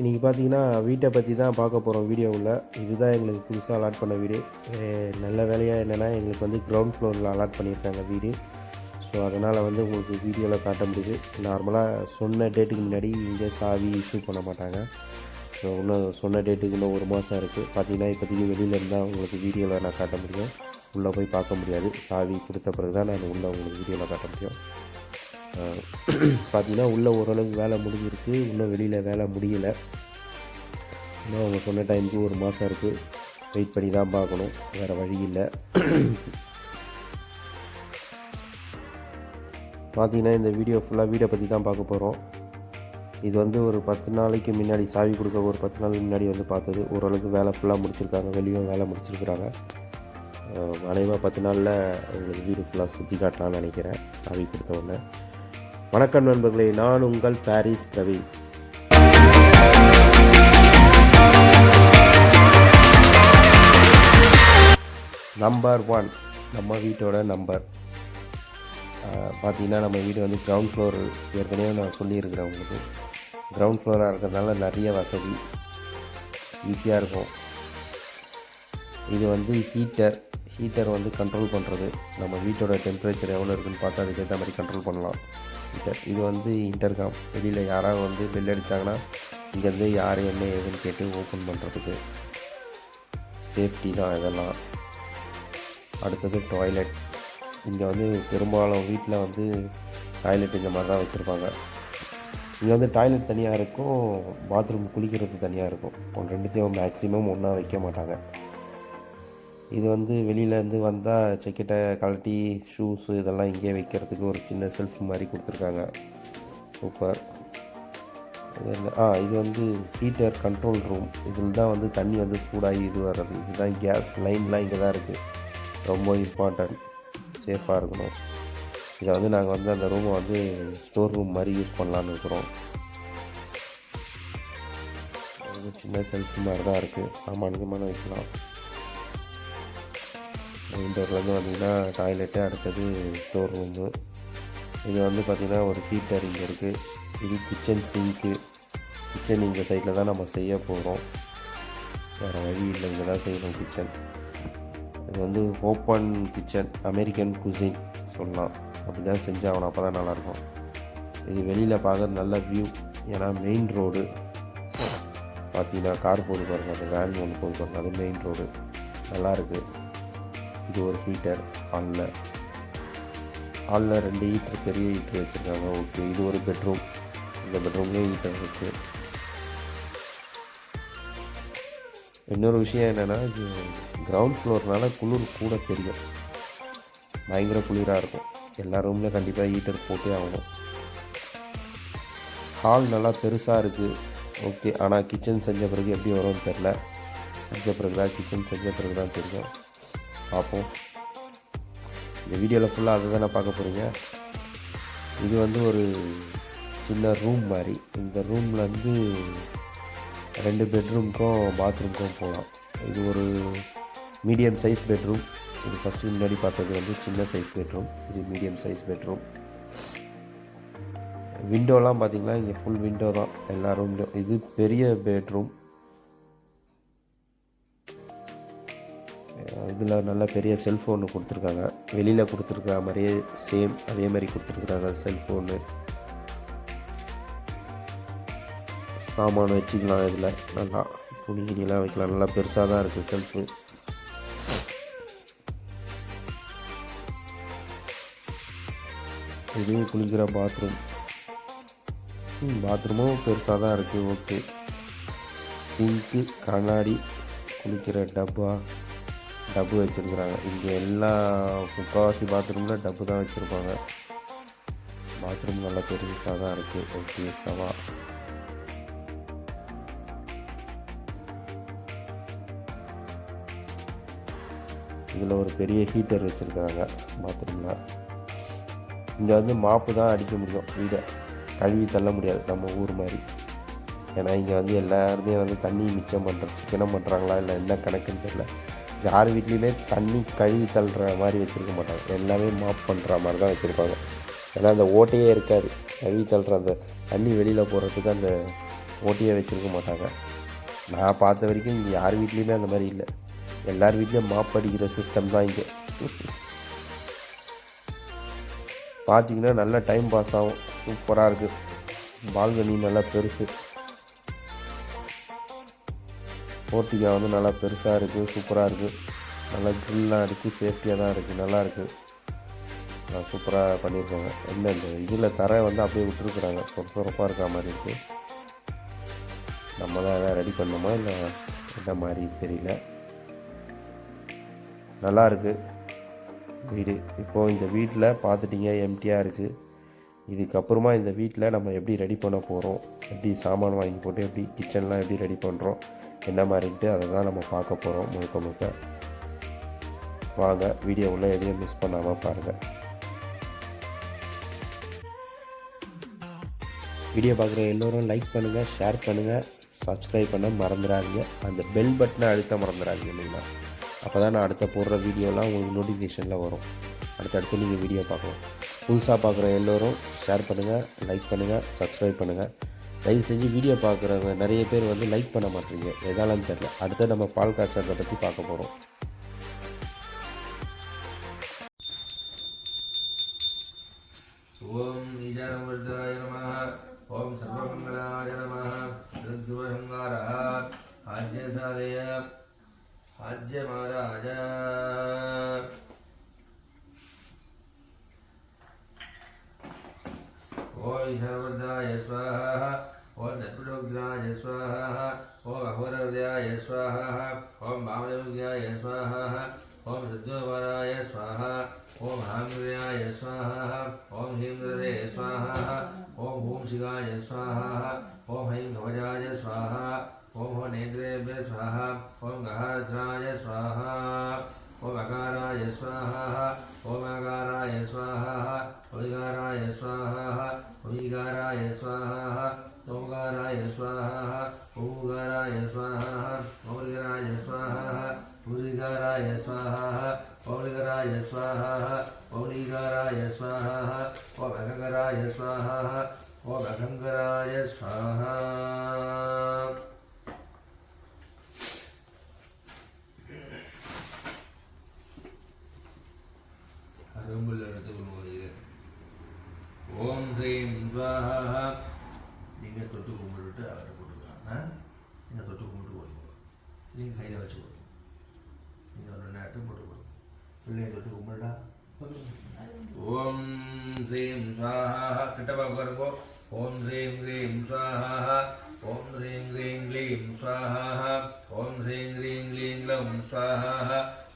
இன்றைக்கி பார்த்தீங்கன்னா வீட்டை பற்றி தான் பார்க்க போகிறோம் வீடியோவில். இதுதான் எங்களுக்கு புதுசாக அலாட் பண்ண வீடு. நல்ல வேலையாக என்னென்னா எங்களுக்கு வந்து கிரவுண்ட் ஃப்ளோரில் அலாட் பண்ணியிருக்காங்க வீடு. ஸோ அதனால் வந்து உங்களுக்கு வீடியோவில் காட்ட முடியுது. நார்மலாக சொன்ன டேட்டுக்கு முன்னாடி இங்கே சாவி இஷ்யூ பண்ண மாட்டாங்க. ஸோ இன்னும் சொன்ன டேட்டுக்கு இன்னும் ஒரு மாதம் இருக்குது பார்த்தீங்கன்னா இப்போதைக்கு வெளியில் இருந்தால் உங்களுக்கு வீடியோவில் நான் காட்ட முடியும். உள்ளே போய் பார்க்க முடியாது. சாவி கொடுத்த பிறகு தான் நான் உள்ளே உங்களுக்கு வீடியோவில் காட்ட முடியும். பார்த்திங்கன்னா உள்ளே ஓரளவுக்கு வேலை முடிஞ்சிருக்கு. இன்னும் வெளியில் வேலை முடியலை. இன்னும் அவங்க சொன்ன டைமுக்கு ஒரு மாதம் இருக்குது வெயிட் பண்ணி தான் பார்க்கணும். வேறு வழி இல்லை. பார்த்திங்கன்னா இந்த வீடியோ ஃபுல்லாக வீடை பற்றி தான் பார்க்க போகிறோம் இது வந்து ஒரு பத்து நாளைக்கு முன்னாடி சாவி கொடுக்க ஒரு பத்து நாள் முன்னாடி வந்து பார்த்தது. ஓரளவுக்கு வேலை ஃபுல்லாக முடிச்சிருக்காங்க. வெளியும் வேலை முடிச்சிருக்கிறாங்க. அனைவா பத்து நாளில் உங்களுக்கு வீடு ஃபுல்லாக சுற்றி காட்டலாம்னு நினைக்கிறேன். சாவி கொடுத்த உடனே. வணக்கம் நண்பர்களே நான் உங்கள் பாரிஸ் பிரவீன். நம்பர் ஒன் நம்ம வீட்டோட நம்பர் பார்த்தீங்கன்னா நம்ம வீடு வந்து கிரவுண்ட் ஃப்ளோர் ஏற்கனவே நான் சொல்லியிருக்கிறேன் உங்களுக்கு. கிரவுண்ட் ஃப்ளோராக இருக்கிறதுனால நிறைய வசதி ஈஸியாக இருக்கும். இது வந்து ஹீட்டர் ஹீட்டர் வந்து கண்ட்ரோல் பண்ணுறது நம்ம வீட்டோட டெம்பரேச்சர் எவ்வளோ இருக்குன்னு பார்த்து அதுக்கேற்ற மாதிரி கண்ட்ரோல் பண்ணலாம். ஹீட்டர் இது வந்து இன்டர்காம் வெளியில் யாராவது வந்து பெல் அடித்தாங்கன்னா இங்கேருந்து யார் என்ன ஏதுன்னு கேட்டு ஓப்பன் பண்ணுறதுக்கு சேஃப்டி தான் இதெல்லாம். அடுத்தது டாய்லெட் இங்கே வந்து பெரும்பாலும் வீட்டில் வந்து டாய்லெட் இந்த மாதிரி தான் வச்சுருப்பாங்க. இங்கே வந்து டாய்லெட் தனியாக இருக்கும். பாத்ரூம் குளிக்கிறது தனியாக இருக்கும். ரெண்டுத்தையும் மேக்ஸிமம் ஒன்றா வைக்க மாட்டாங்க. இது வந்து வெளியிலேருந்து வந்தால் ஜெக்கெட்டை கழட்டி ஷூஸு இதெல்லாம் இங்கேயே வைக்கிறதுக்கு ஒரு சின்ன செல்ஃப் மாதிரி கொடுத்துருக்காங்க. சூப்பர் ஆ இது வந்து ஹீட்டர் கண்ட்ரோல் ரூம் இதில் தான் வந்து தண்ணி வந்து சூடாகி இது வர்றது. இதுதான் கேஸ் லைன்லாம் இங்கே தான் இருக்குது ரொம்ப இம்பார்ட்டன்ட் சேஃபாக இருக்கணும். இதை வந்து நாங்கள் வந்து அந்த ரூமை வந்து ஸ்டோர் ரூம் மாதிரி யூஸ் பண்ணலான்னு இருக்கிறோம். சின்ன செல்ஃப் மாதிரி தான் இருக்குது சாமானியமான வைக்கலாம். வைக்கலாம் வந்து பார்த்திங்கன்னா டாய்லெட்டு அடுத்தது ஸ்டோர் ரூமு இது வந்து பார்த்திங்கன்னா ஒரு ஹீட்டர் இங்கே இருக்குது இது கிச்சன் சிங்க்கு கிச்சன் இந்த சைடில் தான் நம்ம செய்ய போகிறோம் வேறு வழி இல்லை இங்கே தான் செய்யணும் கிச்சன் இது வந்து ஓப்பன் கிச்சன் அமெரிக்கன் குசின் சொல்லலாம். அப்படி தான் செஞ்சாகணும் அப்போ தான் நல்லாயிருக்கும். இது வெளியில் பார்க்க நல்ல வியூ ஏன்னா மெயின் ரோடு பார்த்தீங்கன்னா கார் போது பாருங்கள் அந்த வேன் ஒன்று போது பாருங்கள் அது மெயின் ரோடு நல்லாயிருக்கு இது ஒரு ஹீட்டர் ஹாலில் ஹாலில் ரெண்டு ஹீட்டர் பெரிய ஹீட்டர் வச்சுருக்காங்க. ஓகே இது ஒரு பெட்ரூம் இந்த பெட்ரூம்லேயும் ஹீட்டர் இருக்குது இன்னொரு விஷயம் என்னென்னா இது கிரவுண்ட் ஃப்ளோர்னால குளிர் கூட தெரியும். பயங்கர குளிராக இருக்கும். எல்லா ரூம்லேயும் கண்டிப்பாக ஹீட்டர் போட்டே ஆகணும். ஹால் நல்லா பெருசாக இருக்குது ஓகே ஆனால் கிச்சன் செஞ்ச பிறகு எப்படி வரும்னு தெரில செஞ்ச பிறகு தான் கிச்சன் செஞ்ச பிறகு தான் தெரியும். பார்ப்போம். இந்த வீடியோவில் ஃபுல்லாக அதை தானே பார்க்க போகிறீங்க இது வந்து ஒரு சின்ன ரூம் மாதிரி. இந்த ரூமில் வந்து ரெண்டு பெட்ரூம்க்கும் பாத்ரூம்க்கும் போகலாம். இது ஒரு மீடியம் சைஸ் பெட்ரூம் இது ஃபஸ்ட்டு முன்னாடி பார்த்தது வந்து சின்ன சைஸ் பெட்ரூம் இது மீடியம் சைஸ் பெட்ரூம் விண்டோலாம் பார்த்தீங்கன்னா இங்கே ஃபுல் விண்டோ தான். எல்லா ரூம்லையும் இது பெரிய பெட்ரூம் இதில் நல்ல பெரிய செல்ஃபோனு கொடுத்துருக்காங்க. வெளியில் கொடுத்துருக்க மாதிரியே சேம் அதே மாதிரி கொடுத்துருக்குறாங்க செல்ஃபோனு சாமான் வச்சுக்கலாம் இதில். நல்லா துணி கிணிலாம் வைக்கலாம். நல்லா பெருசாக தான் இருக்குது செல்ஃபு இதுவே குளிக்கிற பாத்ரூம் பாத்ரூமும் பெருசாக தான் இருக்குது ஓகே சிங்க்கு கண்ணாடி குளிக்கிற டப்பா. டப்பு வச்சுருக்குறாங்க. இங்கே எல்லா முக்கால்வாசி பாத்ரூமில் டப்பு தான் வச்சுருப்பாங்க. பாத்ரூம் நல்லா பெருசாக தான் இருக்குது ஓகே சவா. இதில் ஒரு பெரிய ஹீட்டர் வச்சுருக்காங்க பாத்ரூமில் இங்கே வந்து மாப்பு தான் அடிக்க முடியும். வீடை கழுவி தள்ள முடியாது. நம்ம ஊர் மாதிரி. ஏன்னா இங்கே வந்து எல்லாருமே வந்து தண்ணி மிச்சம் பண்ணுற சிக்கனம் பண்ணுறாங்களா இல்லை என்ன கணக்குன்னு தெரியல. யார் வீட்லேயுமே தண்ணி கழுவி தள்ளுற மாதிரி வச்சுருக்க மாட்டாங்க. எல்லாமே மாப் பண்ணுற மாதிரி தான் வச்சுருப்பாங்க. ஏன்னா அந்த ஓட்டையே இருக்காது. கழுவி தள்ளுற அந்த தண்ணி வெளியில் போகிறதுக்கு அந்த ஓட்டையே வச்சுருக்க மாட்டாங்க. நான் பார்த்த வரைக்கும் இங்கே யார் வீட்லேயுமே அந்த மாதிரி இல்லை. எல்லார் வீட்லேயும் மாப் அடிக்கிற சிஸ்டம் தான் இங்கே. பார்த்தீங்கன்னா நல்லா டைம் பாஸ் ஆகும். சூப்பராக இருக்குது பால்கனி நல்லா பெருசு. போர்ட்டிகா வந்து நல்லா பெருசாக இருக்குது சூப்பராக இருக்குது நல்லா க்ரில்லாம் அடித்து சேஃப்டியாக தான் இருக்குது நல்லா சூப்பராக பண்ணியிருக்காங்க. இல்லை இந்த இதில் தரை வந்து அப்படியே விட்டுருக்குறாங்க. சொர சொரப்பாக இருக்க மாதிரி இருக்குது நம்ம தான் எதாவது ரெடி பண்ணோமா இல்லை என்ன மாதிரி தெரியல. நல்லா இருக்குது வீடு. இப்போது இந்த வீட்டில் பார்த்துட்டிங்க எம்டியாக இருக்குது இதுக்கப்புறமா இந்த வீட்டில் நம்ம எப்படி ரெடி பண்ண போகிறோம் எப்படி சாமான் வாங்கி போட்டு எப்படி கிச்சன்லாம் எப்படி ரெடி பண்ணுறோம் என்ன மாதிரின்ட்டு அதை தான் நம்ம பார்க்க போகிறோம் முழுக்க முழுக்க. வாங்க வீடியோ உள்ள எதையும் மிஸ் பண்ணாமல் பாருங்கள் வீடியோ பார்க்குற எல்லோரும் லைக் பண்ணுங்கள் ஷேர் பண்ணுங்கள் சப்ஸ்கிரைப் பண்ண மறந்துடாதீங்க. அந்த பெல் பட்டனை அழுத்த மறந்துடாதீங்க இல்லைங்களா? அப்போ தான் நான் அடுத்த போடுற வீடியோலாம் உங்களுக்கு நோட்டிஃபிகேஷனில் வரும். அடுத்தடுத்து நீங்கள் வீடியோ பார்க்கலாம். புதுசாக பார்க்குற எல்லோரும் ஷேர் பண்ணுங்கள் லைக் பண்ணுங்கள் சப்ஸ்கிரைப் பண்ணுங்கள் தயவு செஞ்சு வீடியோ பார்க்குறவங்க நிறைய பேர் வந்து லைக் பண்ண மாட்டீங்க. எதாலும் தெரில அடுத்து நம்ம பால் காய்ச்சலை பற்றி பார்க்க போகிறோம் ஓம் ஈசானமூர்த்தாய நமः ஓம் சர்வமங்கலாய நமः ருத்வஹங்காரः ஆஜ்யசாலய ஆஜ்யமகாராஜ ஓம் ஈசானமூர்த்தாய ஸ்வாஹா. ஓம் தத்புடோக்தாய ஸ்வாஹா ஓம் அகோரவித்யாய ஸ்வாஹா ஓம் வாமதவித்யாய ஸ்வாஹா ஓம் சத்யோபராய ஸ்வாஹா ஓம் ஆங்கிரியாய ஸ்வாஹா ஓம் ஹீந்திரதே ஸ்வாஹா ஓம் ஓம் சிகாய ஸ்வாஹா ஓம் ஹைம் கவஜாய ஸ்வாஹா ஓம் ஹோ நேத்ரேபிய ஸ்வாஹா ஓம் கஹஸ்ராய ஸ்வாஹா ஓம் அகாராய ஸ்வாஹா ஓம் அகாராய ஸ்வாஹா ஒலிகாராய ஸ்வாஹா ஒலிகாராய ஸ்வாஹா ஓங்காராய ஸ்வாஹா ஓங்காராய ஸ்வாஹா ஓலிகராய ஸ்வாஹா பூரிகாராய ஸ்வாஹா பௌலிகராய ஸ்வாஹா பௌலிகாராய ஸ்வாஹா ஓம் அகங்கராய ஸ்வாஹா ஓம் அகங்கராய ஸ்வாஹா அரும்புள்ள இடத்துக்கு ஓம் ஜெயம் ஸ்வாஹா. நீங்கள் தொட்டு கும்பிட்டு அவர்கிட்ட போட்டுக்கலாம். நீங்கள் தொட்டு கும்பிட்டு போடுங்க நீங்கள் கையில் வச்சு போடுங்க. நீங்கள் ஒரு நேரத்தையும் போட்டு போடுங்க. பிள்ளைய தொட்டு கும்பிடா ஓம் ஜெயம் ஸ்வாஹா. கிட்ட பார்க்க இருக்கோ ஓம் ஜெயம் ஜெயம் ஸ்வாஹா. ஓம் ஸ்ரீம் க்ரீம் க்ளீம் ஸ்வாஹா. ஓம் ஸ்ரீம் க்ரீம் க்ளீம் க்ளம் ஸ்வாஹா.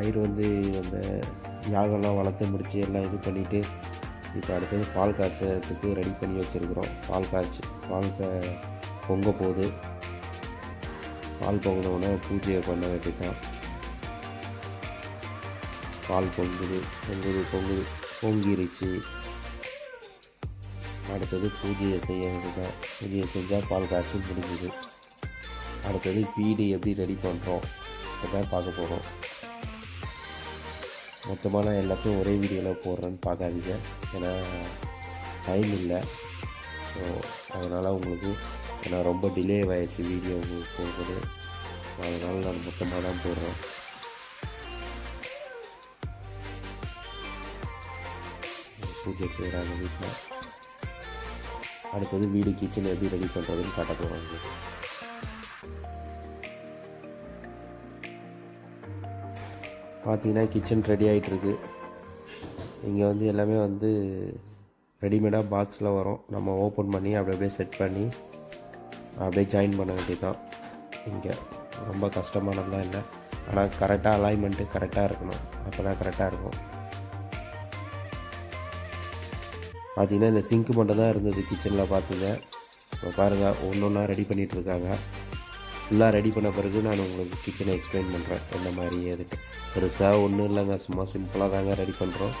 பயிர் வந்து அந்த யாகம்லாம் வளர்த்து முடித்து எல்லாம் இது பண்ணிவிட்டு இப்போ அடுத்தது பால் காய்ச்சறதுக்கு ரெடி பண்ணி வச்சுருக்குறோம். பால் காய்ச்சி பால் க பொங்க போகுது பால் பொங்கினவுடனே பூஜையை பண்ண வேண்டியதான் பால் பொங்குது பொங்குது பொங்குது பொங்கிருச்சு. அடுத்தது பூஜையை செய்ய வேண்டியதான் பூஜையை செஞ்சால் பால் காய்ச்சி முடிஞ்சுது. அடுத்தது வீடு எப்படி ரெடி பண்ணுறோம் அதான் பார்க்க போகிறோம் மொத்தமாக நான் எல்லாத்தையும் ஒரே வீடியோவில் போடுறேன்னு பார்க்காதீங்க. ஏன்னா டைம் இல்லை. ஸோ அதனால் உங்களுக்கு ஏன்னா ரொம்ப டிலே ஆயிடுச்சு வீடியோ போகிறது அதனால் நான் மொத்தமாக தான் போடுறேன். பூஜை செய்கிறாங்க வீட்டில். அடுத்தது வீடு கிச்சன் எப்படி ரெடி பண்ணுறதுன்னு காட்ட போகிறாங்க பார்த்தீங்கன்னா கிச்சன் ரெடி ஆகிட்டுருக்கு இங்கே வந்து எல்லாமே வந்து ரெடிமேடாக பாக்ஸில் வரும். நம்ம ஓப்பன் பண்ணி அப்படி அப்படியே செட் பண்ணி அப்படியே ஜாயின் பண்ண வேண்டியதுதான். இங்கே ரொம்ப கஷ்டமானதுலாம் இல்லை. ஆனால் கரெக்டாக அலைன்மெண்ட்டு கரெக்டாக இருக்கணும். அப்போ தான் கரெக்டாக இருக்கும். பார்த்தீங்கன்னா இந்த சிங்க் மட்டும் தான் இருந்தது கிச்சனில் பார்த்தீங்க இப்போ பாருங்கள் ஒன்று ஒன்றா ரெடி பண்ணிகிட்டு இருக்காங்க ஃபுல்லாக ரெடி பண்ண பிறகு நான் உங்களுக்கு கிச்சனை எக்ஸ்பிளைன் பண்ணுறேன் என்ன மாதிரி எதுக்கு? பெருசாக ஒன்றும் இல்லைங்க. சும்மா சிம்பிளாக தாங்க ரெடி பண்ணுறோம்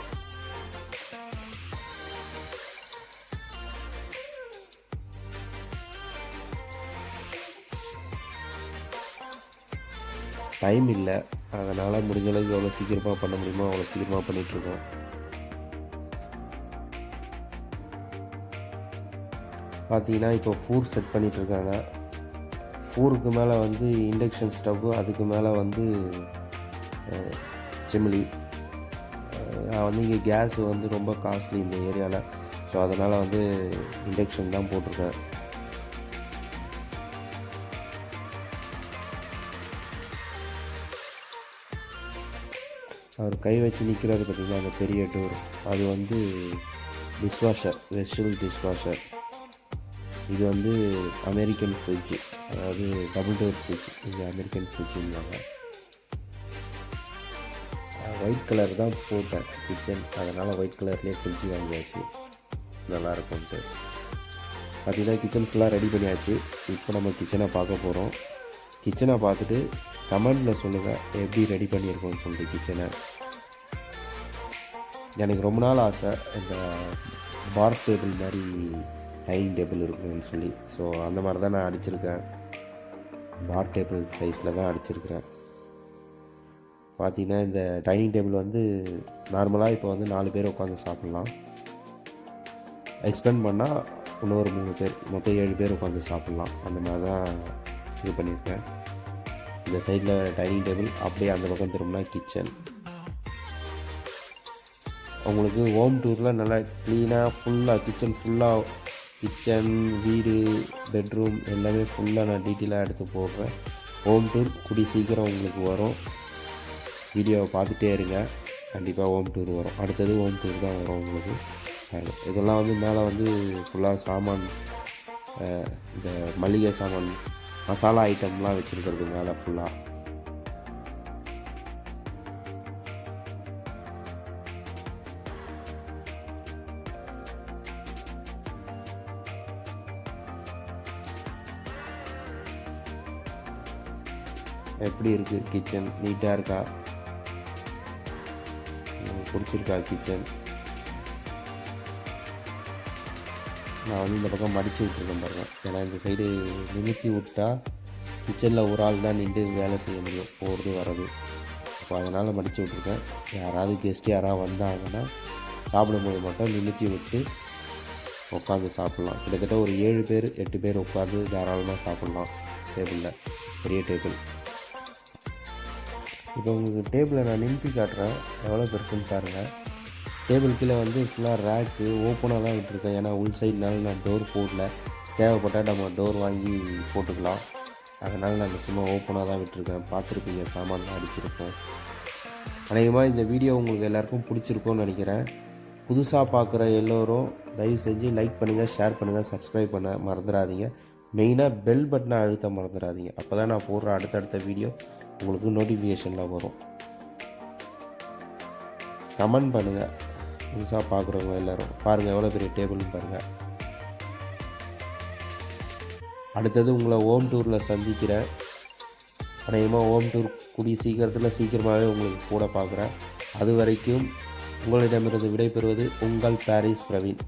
டைம் இல்லை. அதனால் முடிஞ்சளவுக்கு எவ்வளோ சீக்கிரமாக பண்ண முடியுமோ அவ்வளோ சீக்கிரமாக பண்ணிகிட்ருக்கோம் பார்த்தீங்கன்னா இப்போ ஃபூர் செட் பண்ணிகிட்ருக்காங்க இருக்காங்க. ஃபோருக்கு மேலே வந்து இண்டக்ஷன் ஸ்டவ்வு அதுக்கு மேலே வந்து சிம்லி நான் வந்து இங்கே கேஸ் வந்து ரொம்ப காஸ்ட்லி இந்த ஏரியாவில் ஸோ அதனால் வந்து இண்டக்ஷன் தான் போட்டிருக்கேன். அவர் கை வச்சு நிற்கிறாரு பார்த்திங்கன்னா அந்த பெரிய டோர். அது வந்து டிஷ்வாஷர் வெஸ்டல் டிஷ்வாஷர். இது வந்து அமெரிக்கன் ஃப்ரிட்ஜ். அதாவது டபுள் டோர் ஃப்ரிட்ஜ் இது அமெரிக்கன் ஃப்ரிட்ஜுங்கிறாங்க ஒயிட் கலர் தான் போட்டேன் கிச்சன் அதனால் ஒயிட் கலர்லேயே ஃப்ரிட்ஜ் வாங்கியாச்சு. நல்லா இருக்கும்ன்ட்டு கிச்சன் ஃபுல்லாக ரெடி பண்ணியாச்சு. இப்போ நம்ம கிச்சனை பார்க்க போகிறோம் கிச்சனை பார்த்துட்டு கமெண்டில் சொல்லுங்கள் எப்படி ரெடி பண்ணியிருக்கோம்னு சொல்லிட்டு கிச்சனை எனக்கு ரொம்ப நாள் ஆசை இந்த பார் டேபிள் மாதிரி டைனிங் டேபிள் இருக்கும்னு சொல்லி. ஸோ அந்த மாதிரி தான் நான் அடிச்சிருக்கேன். பார் டேபிள் சைஸில் தான் அடிச்சிருக்கிறேன். பார்த்தீங்கன்னா இந்த டைனிங் டேபிள் வந்து நார்மலாக இப்போ வந்து நாலு பேர் உட்காந்து சாப்பிட்லாம். எக்ஸ்பெண்ட் பண்ணால் இன்னொரு மூணு பேர் மொத்தம் ஏழு பேர் உட்காந்து சாப்பிட்லாம். அந்த மாதிரி தான் இது பண்ணியிருக்கேன். இந்த சைடில் டைனிங் டேபிள் அப்படியே அந்த பக்கம் திரும்பினா கிச்சன் உங்களுக்கு ஹோம் டூரில் நல்லா க்ளீனாக ஃபுல்லாக கிச்சன் ஃபுல்லாக கிச்சன் வீடு பெட்ரூம் எல்லாமே ஃபுல்லாக நான் டீட்டெயிலாக எடுத்து போடுறேன். ஹோம் டூர் கூடி சீக்கிரம் உங்களுக்கு வரும். வீடியோவை பார்த்துட்டே இருங்க. கண்டிப்பாக ஹோம் டூர் வரும். அடுத்தது ஹோம் டூர் தான் வரும் உங்களுக்கு. இதெல்லாம் வந்து மேலே வந்து ஃபுல்லாக சாமான் இந்த மளிகை சாமான் மசாலா ஐட்டம்லாம் வச்சுருக்கிறது மேலே ஃபுல்லாக எப்படி இருக்குது கிச்சன் நீட்டாக இருக்கா? பிடிச்சிருக்கா கிச்சன் நான் வந்து இந்த பக்கம் மடித்து விட்ருக்கேன் பாருங்க. ஏன்னா இந்த சைடு நிமித்தி விட்டா கிச்சனில் ஒரு ஆள் தான் நின்று வேலை செய்ய முடியும். போகிறது வர்றது. ஸோ அதனால் மடித்து விட்ருக்கேன் யாராவது கெஸ்ட் யாராவது வந்தாங்கன்னா சாப்பிடும்போது மட்டும். நிமித்தி விட்டு உட்காந்து சாப்பிட்லாம். கிட்டத்தட்ட ஒரு ஏழு பேர் எட்டு பேர் உட்காந்து தாராளமாக சாப்பிட்லாம். டேபிளில் பெரிய டேபிள் இப்போ உங்களுக்கு டேபிளை நான் நிமிப்பி காட்டுறேன். எவ்வளோ பெருசுன்னு பாருங்கள் டேபிள் கீழே வந்து ஃபுல்லாக ரேக்கு ஓப்பனாக தான் விட்டுருக்கேன் ஏன்னா உள் சைடுனால நான் டோர் போடல. தேவைப்பட்டால் நம்ம டோர் வாங்கி போட்டுக்கலாம். அதனால் நான் சும்மா ஓப்பனாக தான் விட்டுருக்கேன். பார்த்துருப்பீங்க சாமான்லாம் அடிச்சிருக்கோம் அநேகமாக இந்த வீடியோ உங்களுக்கு எல்லாேருக்கும் பிடிச்சிருக்கோன்னு நினைக்கிறேன். புதுசாக பார்க்குற எல்லோரும் தயவு செஞ்சு லைக் பண்ணுங்கள் ஷேர் பண்ணுங்கள் சப்ஸ்கிரைப் பண்ண மறந்துடாதீங்க. மெயினாக பெல் பட்டனை அழுத்த மறந்துடாதீங்க. அப்போ தான் நான் போடுற அடுத்தடுத்த வீடியோ உங்களுக்கு நோட்டிஃபிகேஷனில் வரும். கமெண்ட் பண்ணுங்கள் புதுசாக பார்க்குறவங்க எல்லோரும். பாருங்கள் எவ்வளோ பெரிய டேபிள்னு பாருங்கள் அடுத்தது உங்களை ஹோம் டூரில் சந்திக்கிறேன். அநேகமாக ஹோம் டூர் கூடிய சீக்கிரத்தில் சீக்கிரமாகவே உங்களுக்கு கூட பார்க்குறேன் அது வரைக்கும் உங்களிடமிருந்து விடைபெறுவது உங்கள் பாரிஸ் பிரவீன்.